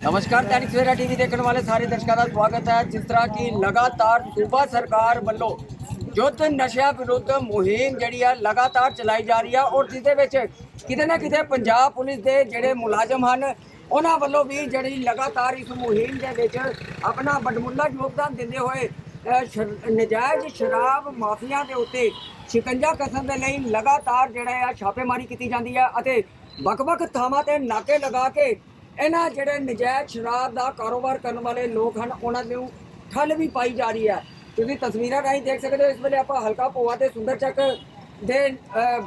ਨਮਸਕਾਰ ਦੈਨਿਕ ਸਵੇਰਾ ਟੀਵੀ ਦੇਖਣ ਵਾਲੇ ਸਾਰੇ ਦਰਸ਼ਕਾਂ ਦਾ ਸਵਾਗਤ ਹੈ। ਜਿਸ ਤਰ੍ਹਾਂ ਕਿ ਲਗਾਤਾਰ ਸੂਬਾ ਸਰਕਾਰ ਵੱਲੋਂ ਯੁੱਧ ਨਸ਼ਿਆਂ ਵਿਰੁੱਧ ਮੁਹਿੰਮ ਜਿਹੜੀ ਆ ਲਗਾਤਾਰ ਚਲਾਈ ਜਾ ਰਹੀ ਆ ਔਰ ਜਿਸ ਦੇ ਵਿੱਚ ਕਿਤੇ ਨਾ ਕਿਤੇ ਪੰਜਾਬ ਪੁਲਿਸ ਦੇ ਜਿਹੜੇ ਮੁਲਾਜ਼ਮ ਹਨ ਉਹਨਾਂ ਵੱਲੋਂ ਵੀ ਜਿਹੜੀ ਲਗਾਤਾਰ ਇਸ ਮੁਹਿੰਮ ਦੇ ਵਿੱਚ ਆਪਣਾ ਵੱਡਮੁੱਲਾ ਯੋਗਦਾਨ ਦਿੰਦੇ ਹੋਏ ਅਹ, ਨਜਾਇਜ਼ ਸ਼ਰਾਬ ਮਾਫੀਆ ਦੇ ਉੱਤੇ ਸ਼ਿਕੰਜਾ ਕਸਣ ਦੇ ਲਈ ਲਗਾਤਾਰ ਜਿਹੜਾ ਆ ਛਾਪੇਮਾਰੀ ਕੀਤੀ ਜਾਂਦੀ ਆ ਅਤੇ ਵੱਖ-ਵੱਖ ਥਾਵਾਂ ਤੇ ਨਾਕੇ ਲਗਾ ਕੇ ਇਹਨਾਂ ਜਿਹੜੇ ਨਜਾਇਜ਼ ਸ਼ਰਾਬ ਦਾ ਕਾਰੋਬਾਰ ਕਰਨ ਵਾਲੇ ਲੋਕ ਹਨ ਉਹਨਾਂ ਨੂੰ ਠੱਲ ਵੀ ਪਾਈ ਜਾ ਰਹੀ ਹੈ। ਤੁਸੀਂ ਤਸਵੀਰਾਂ ਰਾਹੀਂ ਦੇਖ ਸਕਦੇ ਹੋ ਇਸ ਵੇਲੇ ਆਪਾਂ ਹਲਕਾ ਪੋਆ ਤੇ ਸੁੰਦਰ ਚੱਕ ਦੇ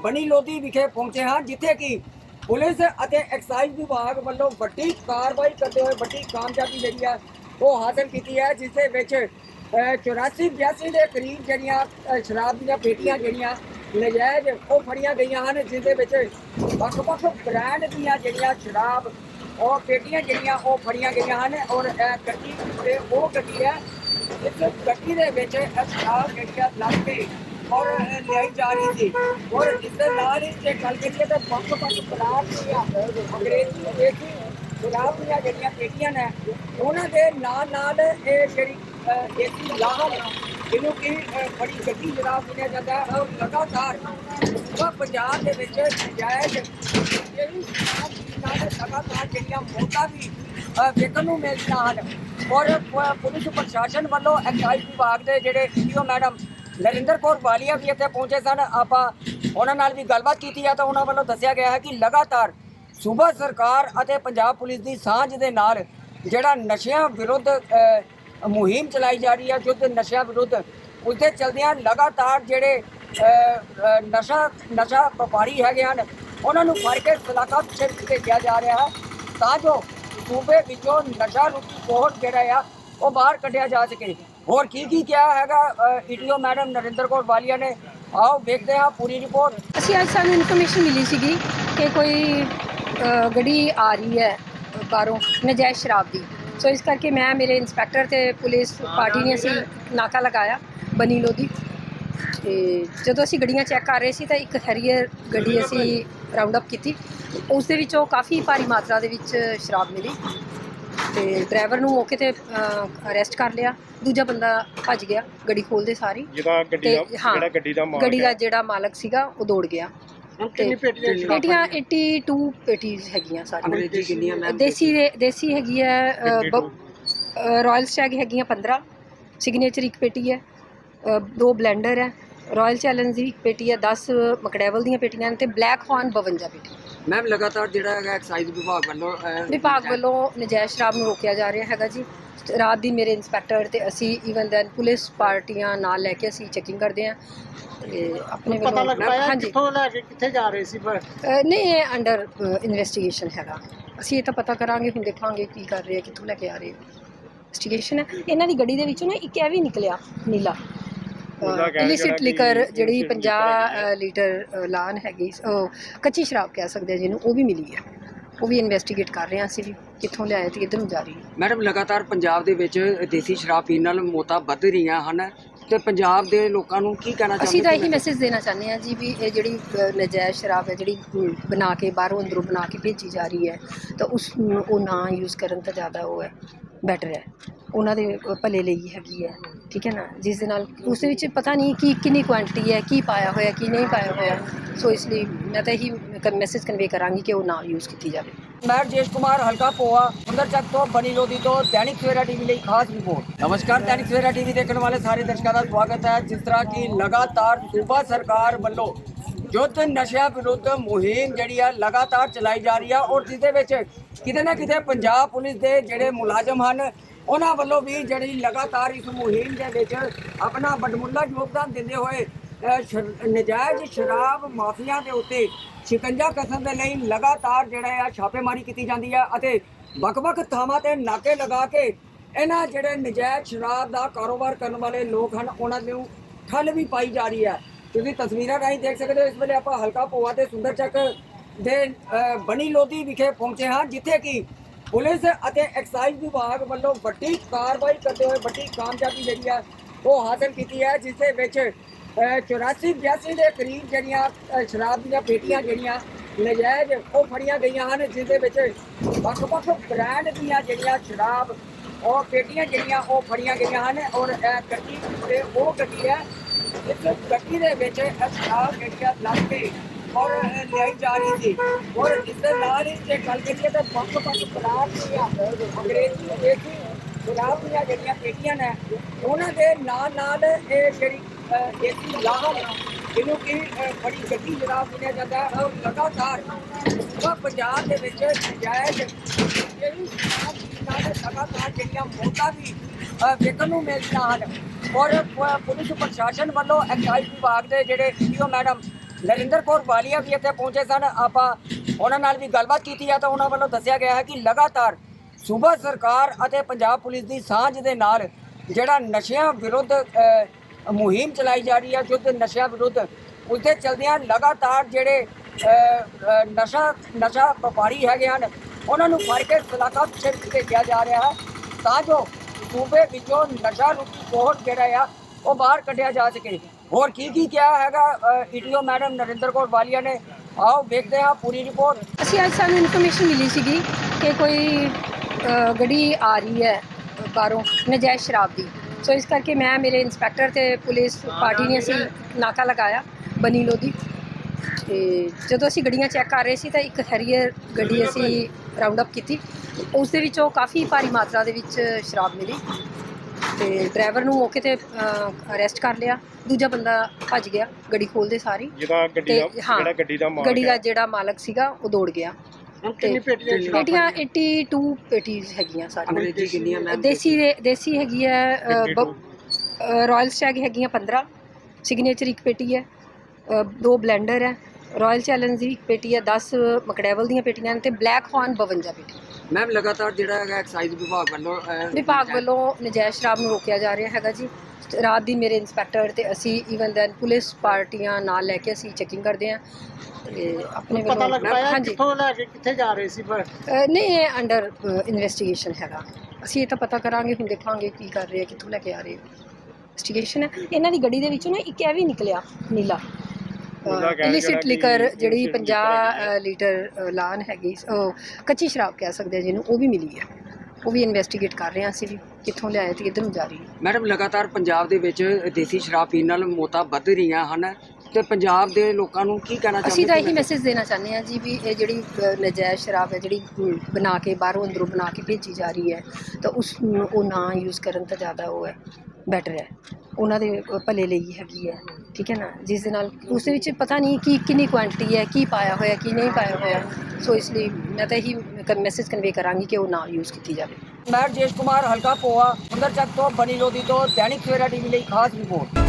ਬਣੀ ਲੋਧੀ ਵਿਖੇ ਪਹੁੰਚੇ ਹਾਂ ਜਿੱਥੇ ਕਿ ਪੁਲਿਸ ਅਤੇ ਐਕਸਾਈਜ਼ ਵਿਭਾਗ ਵੱਲੋਂ ਵੱਡੀ ਕਾਰਵਾਈ ਕਰਦੇ ਹੋਏ ਵੱਡੀ ਕਾਮਯਾਬੀ ਜਿਹੜੀ ਹੈ ਉਹ ਹਾਸਲ ਕੀਤੀ ਹੈ ਜਿਸ ਦੇ ਵਿੱਚ ਅਹ, 84 82 ਦੇ ਕਰੀਬ ਜਿਹੜੀਆਂ ਸ਼ਰਾਬ ਦੀਆਂ ਪੇਟੀਆਂ ਜਿਹੜੀਆਂ ਨਜਾਇਜ਼ ਉਹ ਫੜੀਆਂ ਗਈਆਂ ਹਨ ਜਿਸ ਦੇ ਵਿੱਚ ਵੱਖ-ਵੱਖ ਬ੍ਰਾਂਡ ਦੀਆਂ ਜਿਹੜੀਆਂ ਸ਼ਰਾਬ ਉਹ ਪੇਟੀਆਂ ਜਿਹੜੀਆਂ ਉਹ ਫੜੀਆਂ ਗਈਆਂ ਹਨ ਔਰ ਇਹ ਗੱਡੀ ਤੇ ਉਹ ਗੱਡੀ ਹੈ ਇਸ ਗੱਡੀ ਦੇ ਵਿੱਚ ਇਹ ਸ਼ਰਾਬ ਜਿਹੜੀਆਂ ਲੱਗ ਕੇ ਔਰ ਲਿਆਈ ਜਾ ਰਹੀ ਸੀ। ਔਰ ਇਸ ਦੇ ਨਾਲ ਹੀ ਜੇ ਗੱਲ ਕਰੀਏ ਤਾਂ ਵੱਖ-ਵੱਖ ਬ੍ਰਾਂਡ ਦੀਆਂ ਅੰਗਰੇਜ਼ੀ ਦੇਸੀ ਸ਼ਰਾਬ ਦੀਆਂ ਜਿਹੜੀਆਂ ਪੇਟੀਆਂ ਨੇ ਉਹਨਾਂ ਦੇ ਨਾਲ ਨਾਲ ਇਹ ਜਿਹੜੀ ਅਹ, ਦੇਸੀ ਲਾਹਲ ਜਿਹਨੂੰ ਕਿ ਬੜੀ ਗੱਡੀ ਜਨਾਬ ਸੁਣਿਆ ਜਾਂਦਾ ਹੈ। ਔਰ ਲਗਾਤਾਰ ਪੂਰਾ ਪੰਜਾਬ ਦੇ ਵਿੱਚ ਨਜਾਇਜ਼ ਜਿਹੜੀ ਸ਼ਰਾਬ ਲਗਾਤਾਰ ਜਿਹੜੀਆਂ ਮੌਤਾਂ ਵੀ ਅਹ, ਵੇਖਣ ਨੂੰ ਮਿਲਦੀਆਂ ਹਨ। ਔਰ ਪੁਲਿਸ ਪ੍ਰਸ਼ਾਸਨ ਵੱਲੋਂ ਐਕਸਾਈਜ਼ ਵਿਭਾਗ ਦੇ ਜਿਹੜੇ ਡੀਓ ਮੈਡਮ ਨਰਿੰਦਰ ਕੌਰ ਵਾਲੀਆ ਵੀ ਇੱਥੇ ਪਹੁੰਚੇ ਸਨ। ਆਪਾਂ ਉਹਨਾਂ ਨਾਲ ਵੀ ਗੱਲਬਾਤ ਕੀਤੀ ਹੈ ਤਾਂ ਉਹਨਾਂ ਵੱਲੋਂ ਦੱਸਿਆ ਗਿਆ ਹੈ ਕਿ ਲਗਾਤਾਰ ਸੂਬਾ ਸਰਕਾਰ ਅਤੇ ਪੰਜਾਬ ਪੁਲਿਸ ਦੀ ਸਾਂਝ ਦੇ ਨਾਲ ਜਿਹੜਾ ਨਸ਼ਿਆਂ ਵਿਰੁੱਧ ਮੁਹਿੰਮ ਚਲਾਈ ਜਾ ਰਹੀ ਹੈ ਯੁੱਧ ਨਸ਼ਿਆਂ ਵਿਰੁੱਧ ਉਸ ਚਲਦਿਆਂ ਲਗਾਤਾਰ ਜਿਹੜੇ ਨਸ਼ਾ ਨਸ਼ਾ ਵਪਾਰੀ ਹੈਗੇ ਹਨ ਉਹਨਾਂ ਨੂੰ ਫੜ ਕੇ ਸਲਾਖਾ ਪਿੱਛੇ ਭੇਜਿਆ ਜਾ ਰਿਹਾ ਹੈ। ਤਾਂ ਜੋ ਸੂਬੇ ਵਿੱਚੋਂ ਨਸ਼ਾ ਰੂਪੀ ਕੋਹੜ ਜਿਹੜਾ ਆ ਉਹ ਬਾਹਰ ਕੱਢਿਆ ਜਾ ਸਕੇ। ਹੋਰ ਕੀ ਕੀ ਕਿਹਾ ਹੈਗਾ ਈਟੀਓ ਮੈਡਮ ਨਰਿੰਦਰ ਕੌਰ ਵਾਲੀਆ ਨੇ ਆਓ ਵੇਖਦੇ ਹਾਂ ਪੂਰੀ ਰਿਪੋਰਟ। ਅਸੀਂ ਅੱਜ ਸਾਨੂੰ ਇਨਫੋਰਮੇਸ਼ਨ ਮਿਲੀ ਸੀਗੀ ਕਿ ਕੋਈ ਗੱਡੀ ਆ ਰਹੀ ਹੈ ਬਾਹਰੋਂ ਨਜਾਇਜ਼ ਸ਼ਰਾਬ ਦੀ। ਸੋ ਇਸ ਕਰਕੇ ਮੈਂ ਮੇਰੇ ਇੰਸਪੈਕਟਰ ਤੇ ਪੁਲਿਸ ਪਾਰਟੀ ਨੇ ਅਸੀਂ ਨਾਕਾ ਲਗਾਇਆ ਬਨੀ ਲੋਦੀ ਤੇ ਜਦੋਂ ਅਸੀਂ ਗੱਡੀਆਂ ਚੈੱਕ ਕਰ ਰਹੇ ਸੀ ਤਾਂ ਇੱਕ ਹੈਰੀਅਰ ਗੱਡੀ ਅਸੀਂ ਰਾਉਂਡ ਅਪ ਕੀਤੀ। ਉਸ ਦੇ ਵਿੱਚੋਂ ਕਾਫੀ ਭਾਰੀ ਮਾਤਰਾ ਦੇ ਵਿੱਚ ਸ਼ਰਾਬ ਮਿਲੀ। ਤੇ ਡਰਾਈਵਰ ਨੂੰ ਮੌਕੇ ਤੇ ਅਰੈਸਟ ਕਰ ਲਿਆ। ਦੂਜਾ ਬੰਦਾ ਭੱਜ ਗਿਆ ਗੱਡੀ ਖੋਲਦੇ ਸਾਰੀ। ਗੱਡੀ ਦਾ ਜਿਹੜਾ ਗੱਡੀ ਦਾ ਮਾਲਕ ਗੱਡੀ ਦਾ। ਜਿਹੜਾ ਮਾਲਕ ਸੀਗਾ ਉਹ ਦੌੜ ਗਿਆ। ਕਿੰਨੀ ਪੇਟੀਆਂ ਸ਼ਰਾਬ ਪੇਟੀਆਂ 82 ਪੇਟੀਜ਼ ਹੈਗੀਆਂ ਸਾਰੀਆਂ। ਅੰਗਰੇਜ਼ੀ ਕਿੰਨੀਆਂ ਮੈਮ? ਦੇਸੀ ਦੇਸੀ ਹੈਗੀ ਹੈ ਰਾਇਲ ਸਟੈਗ ਹੈਗੀਆਂ 15 ਸਿਗਨੇਚਰ ਇੱਕ ਪੇਟੀ ਹੈ। ਦੋ ਬਲੈਂਡਰ ਹੈ। ਰਾਇਲ ਚੈਲੰਜ ਦੀ ਇੱਕ ਪੇਟੀ ਹੈ 10 ਮਕਡੈਵਲ ਦੀਆਂ ਪੇਟੀਆਂ ਨੇ ਤੇ ਬਲੈਕ ਹੌਰਨ 52 ਪੇਟੀ ਮੈਮ ਲਗਾਤਾਰ ਜਿਹੜਾ ਹੈਗਾ ਐਕਸਾਈਜ਼ ਵਿਭਾਗ ਵੱਲੋਂ ਅਹ, ਵਿਭਾਗ ਵੱਲੋਂ ਨਜਾਇਜ਼ ਸ਼ਰਾਬ ਨੂੰ ਰੋਕਿਆ ਜਾ ਰਿਹਾ ਹੈਗਾ ਜੀ। ਰਾਤ ਦੀ ਮੇਰੇ ਇੰਸਪੈਕਟਰ ਤੇ ਅਸੀਂ ਈਵਨ ਦੈਨ ਪੁਲਿਸ ਪਾਰਟੀਆਂ ਨਾਲ ਲੈ ਕੇ ਅਸੀਂ ਚੈਕਿੰਗ ਕਰਦੇ ਹਾਂ। ਤੇ ਆਪਣੇ ਪਤਾ ਵੱਲੋਂ ਲੱਗ ਪਾਇਆ ਹਾਂਜੀ। ਕਿੱਥੋਂ ਲੈ ਕੇ ਕਿੱਥੇ ਜਾ ਰਹੇ ਸੀ ਪਰ ਨਹੀਂ ਇਹ ਅੰਡਰ ਇਨਵੈਸਟੀਗੇਸ਼ਨ ਹੈਗਾ। ਅਸੀਂ ਇਹ ਤਾਂ ਪਤਾ ਕਰਾਂਗੇ ਹੁਣ ਦੇਖਾਂਗੇ ਕੀ ਕਰ ਰਹੇ ਆ ਕਿੱਥੋਂ ਲੈ ਕੇ ਆ ਰਹੇ ਇਨਵੈਸਟੀਗੇਸ਼ਨ ਹੈ। ਇਹਨਾਂ ਦੀ ਗੱਡੀ ਦੇ ਵਿੱਚੋਂ ਨਾ ਇੱਕ ਇਹ ਵੀ ਨਿਕਲਿਆ ਨੀਲਾ। ਇਲਿਸਿਟ ਲਿਕਰ ਜਿਹੜੀ illicit 50 ਅ, ਲੀਟਰ ਲਾਨ ਹੈਗੀ ਉਹ ਕੱਚੀ ਸ਼ਰਾਬ ਕਹਿ ਸਕਦੇ ਆ ਜਿਹਨੂੰ ਉਹ ਵੀ ਮਿਲੀ ਹੈ ਉਹ ਵੀ ਇਨਵੈਸਟੀਗੇਟ ਕਰ ਰਹੇ ਹਾਂ ਅਸੀਂ ਵੀ ਕਿੱਥੋਂ ਲਿਆਏ ਤੇ ਕਿੱਧਰ ਨੂੰ ਜਾ ਰਹੀ ਹੈ ਮੈਡਮ ਲਗਾਤਾਰ ਪੰਜਾਬ ਦੇ ਵਿੱਚ ਦੇਸੀ ਸ਼ਰਾਬ ਪੀਣ ਨਾਲ ਮੌਤਾਂ ਵੱਧ ਰਹੀਆਂ ਹਨ ਤੇ ਪੰਜਾਬ ਦੇ ਲੋਕਾਂ ਨੂੰ ਕੀ ਕਹਿਣਾ ਚਾਹੁੰਦੇ ਅਸੀਂ ਤਾਂ ਇਹੀ? ਮੈਸੇਜ ਦੇਣਾ ਚਾਹੁੰਦੇ ਹਾਂ ਜੀ ਵੀ ਇਹ ਜਿਹੜੀ ਨਜਾਇਜ਼ ਸ਼ਰਾਬ ਹੈ ਜਿਹੜੀ ਬਣਾ ਕੇ ਬਾਹਰੋਂ ਅੰਦਰੋਂ ਬਣਾ ਕੇ ਭੇਜੀ ਜਾ ਰਹੀ ਹੈ ਤਾਂ ਉਸ ਨੂੰ ਉਹ ਨਾ ਯੂਜ਼ ਕਰਨ ਤਾਂ ਜ਼ਿਆਦਾ ਉਹ ਹੈ। ਬੈਟਰ ਹੈ। ਉਹਨਾਂ ਦੇ ਭਲੇ ਲਈ ਹੈਗੀ ਹੈ। ਠੀਕ ਹੈ ਨਾ? ਜਿਸ ਦੇ ਨਾਲ ਉਸ ਵਿੱਚ ਪਤਾ ਨਹੀਂ ਕਿ ਕਿੰਨੀ ਕੁਆਂਟੀਟੀ ਹੈ, ਕੀ ਪਾਇਆ ਹੋਇਆ, ਕੀ ਨਹੀਂ ਪਾਇਆ ਹੋਇਆ। ਸੋ ਇਸ ਲਈ ਮੈਂ ਤਾਂ ਇਹੀ ਮੈਸੇਜ ਕਨਵੇ ਕਰਾਂਗੀ ਕਿ ਉਹ ਨਾ ਯੂਜ਼ ਕੀਤੀ ਜਾਵੇ। ਮੈਂ ਜੇਸ਼ ਕੁਮਾਰ, ਹਲਕਾ ਪੋਆ ਸੁੰਦਰ ਚੱਕ ਤੋਂ ਬਣੀ ਲੋਦੀ ਤੋਂ ਦੈਨਿਕ ਸਵੇਰਾ ਟੀਵੀ ਲਈ ਖਾਸ ਰਿਪੋਰਟ ਨਮਸਕਾਰ, ਦੈਨਿਕ ਸਵੇਰਾ ਟੀਵੀ ਦੇਖਣ ਵਾਲੇ ਸਾਰੇ ਦਰਸ਼ਕਾਂ ਦਾ ਸਵਾਗਤ ਹੈ। ਜਿਸ ਤਰ੍ਹਾਂ ਕਿ ਲਗਾਤਾਰ ਸੂਬਾ ਸਰਕਾਰ ਵੱਲੋਂ ਯੁੱਧ ਨਸ਼ਿਆਂ ਵਿਰੁੱਧ ਮੁਹਿੰਮ ਜਿਹੜੀ ਆ ਲਗਾਤਾਰ ਚਲਾਈ ਜਾ ਰਹੀ ਆ ਔਰ ਜਿਸ ਦੇ ਵਿੱਚ ਕਿਤੇ ਨਾ ਕਿਤੇ ਪੰਜਾਬ ਪੁਲਿਸ ਦੇ ਜਿਹੜੇ ਮੁਲਾਜ਼ਮ ਹਨ ਉਹਨਾਂ ਵੱਲੋਂ ਵੀ ਜਿਹੜੀ ਲਗਾਤਾਰ ਇਸ ਮੁਹਿੰਮ ਦੇ ਵਿੱਚ ਆਪਣਾ ਵੱਡਮੁੱਲਾ ਯੋਗਦਾਨ ਦਿੰਦੇ ਹੋਏ ਅ, ਨਜਾਇਜ਼ ਸ਼ਰਾਬ ਮਾਫੀਆ ਦੇ ਉੱਤੇ ਸ਼ਿਕੰਜਾ ਕਸਣ ਦੇ ਲਈ ਲਗਾਤਾਰ ਜਿਹੜਾ ਆ ਛਾਪੇਮਾਰੀ ਕੀਤੀ ਜਾਂਦੀ ਹੈ ਅਤੇ ਵੱਖ-ਵੱਖ ਥਾਵਾਂ ਤੇ ਨਾਕੇ ਲਗਾ ਕੇ ਇਹਨਾਂ ਜਿਹੜੇ ਨਜਾਇਜ਼ ਸ਼ਰਾਬ ਦਾ ਕਾਰੋਬਾਰ ਕਰਨ ਵਾਲੇ ਲੋਕ ਹਨ ਉਹਨਾਂ ਨੂੰ ਠੱਲ ਵੀ ਪਾਈ ਜਾ ਰਹੀ ਹੈ ਤੁਸੀਂ ਤਸਵੀਰਾਂ ਰਾਹੀਂ ਦੇਖ ਸਕਦੇ ਹੋ ਇਸ ਵੇਲੇ ਆਪਾਂ ਹਲਕਾ ਪੋਆ ਤੇ ਸੁੰਦਰ ਚੱਕ ਦੇ ਬਣੀ ਲੋਧੀ ਵਿਖੇ ਪਹੁੰਚੇ ਹਾਂ ਜਿੱਥੇ ਕਿ ਪੁਲਿਸ ਅਤੇ ਐਕਸਾਈਜ਼ ਵਿਭਾਗ ਵੱਲੋਂ ਵੱਡੀ ਕਾਰਵਾਈ ਕਰਦੇ ਹੋਏ ਵੱਡੀ ਕਾਮਯਾਬੀ ਜਿਹੜੀ ਆ ਉਹ ਹਾਸਲ ਕੀਤੀ ਹੈ ਜਿਸ ਦੇ ਵਿੱਚ ਅ, 84 82 ਦੇ ਕਰੀਬ ਜਿਹੜੀਆਂ ਸ਼ਰਾਬ ਦੀਆਂ ਪੇਟੀਆਂ ਜਿਹੜੀਆਂ ਨਜਾਇਜ਼ ਉਹ ਫੜੀਆਂ ਗਈਆਂ ਹਨ ਜਿਸ ਦੇ ਵਿੱਚ ਵੱਖ-ਵੱਖ ਬ੍ਰਾਂਡ ਦੀਆਂ ਜਿਹੜੀਆਂ ਸ਼ਰਾਬ ਉਹ ਪੇਟੀਆਂ ਜਿਹੜੀਆਂ ਉਹ ਫੜੀਆਂ ਗਈਆਂ ਹਨ ਔਰ ਇਹ ਗੱਡੀ ਉਹ ਗੱਡੀ ਹੈ ਇਸ ਗੱਡੀ ਦੇ ਵਿੱਚ ਇਹ ਜਿਹੜੀਆਂ ਲੱਗ ਕੇ ਔਰ ਲਿਆਈ ਜਾ ਰਹੀ ਸੀ। ਔਰ ਇਸ ਦੇ ਨਾਲ ਹੀ ਜੇ ਗੱਲ ਕਰੀਏ ਤਾਂ ਵੱਖ-ਵੱਖ ਬ੍ਰਾਂਡ ਦੀਆਂ ਅੰਗਰੇਜ਼ੀ ਦੇਸੀ ਸ਼ਰਾਬ ਦੀਆਂ ਜਿਹੜੀਆਂ ਪੇਟੀਆਂ ਨੇ ਉਹਨਾਂ ਦੇ ਨਾਲ ਨਾਲ ਇਹ ਜਿਹੜੀ ਅ, ਦੇਸੀ ਲਾਹਰ ਜਿਹਨੂੰ ਕਿ ਬੜੀ ਗੱਡੀ ਸ਼ਰਾਬ ਮੰਨਿਆ ਜਾਂਦਾ ਹੈ। ਲਗਾਤਾਰ ਪੂਰਾ ਪੰਜਾਬ ਦੇ ਵਿੱਚ ਨਜਾਇਜ਼ ਜਿਹੜੀ ਲਗਾਤਾਰ ਜਿਹੜੀਆਂ ਮੌਤਾਂ ਵੀ ਵੇਖਣ ਨੂੰ ਮਿਲਦੀਆਂ ਹਨ ਔਰ ਪੁਲਿਸ ਪ੍ਰਸ਼ਾਸਨ ਵੱਲੋਂ ਐਕਸਾਈਜ਼ ਵਿਭਾਗ ਦੇ ਜਿਹੜੇ ਡੀਓ ਮੈਡਮ ਨਰਿੰਦਰ ਕੌਰ ਵਾਲੀਆ ਵੀ ਇੱਥੇ ਪਹੁੰਚੇ ਸਨ। ਆਪਾਂ ਉਹਨਾਂ ਨਾਲ ਵੀ ਗੱਲਬਾਤ ਕੀਤੀ ਹੈ ਤਾਂ ਉਹਨਾਂ ਵੱਲੋਂ ਦੱਸਿਆ ਗਿਆ ਹੈ ਕਿ ਲਗਾਤਾਰ ਸੂਬਾ ਸਰਕਾਰ ਅਤੇ ਪੰਜਾਬ ਪੁਲਿਸ ਦੀ ਸਾਂਝ ਦੇ ਨਾਲ ਜਿਹੜਾ ਨਸ਼ਿਆਂ ਵਿਰੁੱਧ ਮੁਹਿੰਮ ਚਲਾਈ ਜਾ ਰਹੀ ਹੈ ਯੁੱਧ ਨਸ਼ਿਆਂ ਵਿਰੁੱਧ ਉਸਦੇ ਚਲਦਿਆਂ ਲਗਾਤਾਰ ਜਿਹੜੇ ਨਸ਼ਾ ਨਸ਼ਾ ਵਪਾਰੀ ਹੈਗੇ ਹਨ, ਉਹਨਾਂ ਨੂੰ ਫੜ ਕੇ ਸਲਾਖਾ ਪਿੱਛੇ ਭੇਜਿਆ ਜਾ ਰਿਹਾ ਹੈ। ਤਾਂ ਜੋ ਸੂਬੇ ਵਿੱਚੋਂ ਨਸ਼ਾ ਰੂਪੀ ਕੋਹਟ ਜਿਹੜਾ ਆ, ਉਹ ਬਾਹਰ ਕੱਢਿਆ ਜਾ ਸਕੇ। ਹੋਰ ਕੀ ਕੀ ਕਿਹਾ ਹੈਗਾ ਈਟੀਓ ਮੈਡਮ ਨਰਿੰਦਰ ਕੌਰ ਵਾਲੀਆ ਨੇ? ਆਓ ਵੇਖਦੇ ਹਾਂ ਪੂਰੀ ਰਿਪੋਰਟ। ਅਸੀਂ ਅੱਜ ਸਾਨੂੰ ਇਨਫੋਰਮੇਸ਼ਨ ਮਿਲੀ ਸੀਗੀ ਕਿ ਕੋਈ ਗੱਡੀ ਆ ਰਹੀ ਹੈ ਬਾਹਰੋਂ, ਨਜਾਇਜ਼ ਸ਼ਰਾਬ ਦੀ। ਸੋ ਇਸ ਕਰਕੇ ਮੈਂ, ਮੇਰੇ ਇੰਸਪੈਕਟਰ ਤੇ ਪੁਲਿਸ ਪਾਰਟੀ ਨੇ ਅਸੀਂ ਨਾਕਾ ਲਗਾਇਆ ਬਨੀ ਲੋਦੀ ਤੇ ਜਦੋਂ ਅਸੀਂ ਗੱਡੀਆਂ ਚੈੱਕ ਕਰ ਰਹੇ ਸੀ ਤਾਂ ਇੱਕ ਹੈਰੀਅਰ ਗੱਡੀ ਅਸੀਂ ਰਾਉਂਡ ਅਪ ਕੀਤੀ। ਉਸ ਦੇ ਵਿੱਚੋਂ ਕਾਫੀ ਭਾਰੀ ਮਾਤਰਾ ਦੇ ਵਿੱਚ ਸ਼ਰਾਬ ਮਿਲੀ ਤੇ ਡਰਾਈਵਰ ਨੂੰ ਮੌਕੇ ਤੇ ਅਰੈਸਟ ਕਰ ਲਿਆ। ਦੂਜਾ ਬੰਦਾ ਭੱਜ ਗਿਆ ਗੱਡੀ ਖੋਲਦੇ ਸਾਰੀ। ਜਿਹਦਾ ਗੱਡੀ ਦਾ ਹਾਂ ਜਿਹੜਾ ਗੱਡੀ ਦਾ ਮਾਲਕ ਗੱਡੀ ਦਾ। ਜਿਹੜਾ ਮਾਲਕ ਸੀਗਾ ਉਹ ਦੌੜ ਗਿਆ। ਕਿੰਨੀ ਪੇਟੀਆਂ ਪੇਟੀਆਂ 82 ਪੇਟੀਜ਼ ਹੈਗੀਆਂ ਸਾਰੀਆਂ। ਅੰਗਰੇਜ਼ੀ ਕਿੰਨੀਆਂ ਦੇਸੀ ਦੇ- ਦੇਸੀ ਹੈਗੀ ਹੈ ਰਾਇਲ ਸਟੈਗ ਹੈਗੀਆਂ 15 ਸਿਗਨੇਚਰ ਇੱਕ ਪੇਟੀ ਹੈ। ਦੋ ਬਲੈਂਡਰ ਹੈ। ਰਾਇਲ ਚੈਲੰਜ ਦੀ ਇੱਕ ਪੇਟੀ ਹੈ 10 ਮਕਡੈਵਲ ਦੀਆਂ ਪੇਟੀਆਂ ਨੇ ਤੇ ਬਲੈਕ ਹੌਰਨ 52 ਪੇਟੀ। ਮੈਮ ਲਗਾਤਾਰ ਜਿਹੜਾ ਹੈਗਾ ਐਕਸਾਈਜ਼ ਵਿਭਾਗ ਵੱਲੋਂ ਅਹ, ਵਿਭਾਗ ਵੱਲੋਂ ਨਜਾਇਜ਼ ਸ਼ਰਾਬ ਨੂੰ ਰੋਕਿਆ ਜਾ ਰਿਹਾ ਹੈਗਾ ਜੀ। ਰਾਤ ਦੀ ਮੇਰੇ ਇੰਸਪੈਕਟਰ ਤੇ ਅਸੀਂ ਈਵਨ ਦੈਨ ਪੁਲਿਸ ਪਾਰਟੀਆਂ ਨਾਲ ਲੈ ਕੇ ਅਸੀਂ ਚੈਕਿੰਗ ਕਰਦੇ ਹਾਂ। ਤੇ ਆਪਣੇ ਪਤਾ ਲੱਗ ਪਾਇਆ ਹਾਂਜੀ। ਕਿੱਥੋਂ ਲੈ ਕੇ ਕਿੱਥੇ ਜਾ ਰਹੇ ਸੀ ਪਰ? ਨਹੀਂ ਇਹ ਅੰਡਰ ਇਨਵੈਸਟੀਗੇਸ਼ਨ ਹੈਗਾ। ਅਸੀਂ ਇਹ ਤਾਂ ਪਤਾ ਕਰਾਂਗੇ ਹੁਣ ਦੇਖਾਂਗੇ ਕੀ ਕਰ ਰਹੇ ਆ ਕਿੱਥੋਂ ਲੈ ਕੇ ਆ ਰਹੇ ਇਨਵੈਸਟੀਗੇਸ਼ਨ ਹੈ। ਇਹਨਾਂ ਦੀ ਗੱਡੀ ਦੇ ਵਿੱਚੋਂ ਨਾ ਇੱਕ ਇਹ ਵੀ ਨਿਕਲਿਆ ਨੀਲਾ। ਇਲਿਸਿਟ ਲਿਕਰ ਜਿਹੜੀ illicit 50 ਲੀਟਰ ਲਾਨ ਹੈਗੀ ਉਹ ਕੱਚੀ ਸ਼ਰਾਬ ਕਹਿ ਸਕਦੇ ਆ ਜਿਹਨੂੰ ਉਹ ਵੀ ਮਿਲੀ ਹੈ ਉਹ ਵੀ ਇਨਵੈਸਟੀਗੇਟ ਕਰ ਰਹੇ ਹਾਂ ਅਸੀਂ ਵੀ ਕਿੱਥੋਂ ਲਿਆਏ ਤੇ ਕਿੱਧਰ ਨੂੰ ਜਾ ਰਹੀ ਹੈ ਮੈਡਮ ਲਗਾਤਾਰ ਪੰਜਾਬ ਦੇ ਵਿੱਚ ਦੇਸੀ ਸ਼ਰਾਬ ਪੀਣ ਨਾਲ ਮੌਤਾਂ ਵੱਧ ਰਹੀਆਂ ਹਨ। ਤੇ ਪੰਜਾਬ ਦੇ ਲੋਕਾਂ ਨੂੰ ਕੀ ਕਹਿਣਾ ਚਾਹੁੰਦੇ ਅਸੀਂ ਤਾਂ ਇਹੀ? ਮੈਸੇਜ ਦੇਣਾ ਚਾਹੁੰਦੇ ਹਾਂ ਜੀ ਵੀ ਇਹ ਜਿਹੜੀ ਨਜਾਇਜ਼ ਸ਼ਰਾਬ ਹੈ ਜਿਹੜੀ ਬਣਾ ਕੇ ਬਾਹਰੋਂ ਅੰਦਰੋਂ ਬਣਾ ਕੇ ਭੇਜੀ ਜਾ ਰਹੀ ਹੈ ਤਾਂ ਉਸ ਨੂੰ ਉਹ ਨਾ ਯੂਜ਼ ਕਰਨ ਤਾਂ ਜ਼ਿਆਦਾ ਉਹ ਹੈ ਬੈਟਰ ਹੈ। ਉਹਨਾਂ ਦੇ ਭਲੇ ਲਈ ਹੈਗੀ ਹੈ, ਠੀਕ ਹੈ ਨਾ? ਜਿਸ ਦੇ ਨਾਲ ਉਸ ਦੇ ਵਿੱਚ ਪਤਾ ਨਹੀਂ ਕੀ ਕਿੰਨੀ ਕੁਆਂਟੀਟੀ ਹੈ, ਕੀ ਪਾਇਆ ਹੋਇਆ, ਕੀ ਨਹੀਂ ਪਾਇਆ ਹੋਇਆ। ਸੋ ਇਸ ਲਈ ਮੈਂ ਤਾਂ ਇਹੀ ਮੈਸੇਜ ਕਨਵੇ ਕਰਾਂਗੀ ਕਿ ਉਹ ਨਾ ਯੂਜ਼ ਕੀਤੀ ਜਾਵੇ। ਮੈਂ ਜੇਸ਼ ਕੁਮਾਰ, ਹਲਕਾ ਪੋਆ ਸੁੰਦਰ ਚੱਕ ਤੋਂ, ਬਣੀ ਲੋਦੀ ਤੋਂ, ਦੈਨਿਕ ਸਵੇਰਾ ਟੀਵੀ ਲਈ ਖਾਸ ਰਿਪੋਰਟ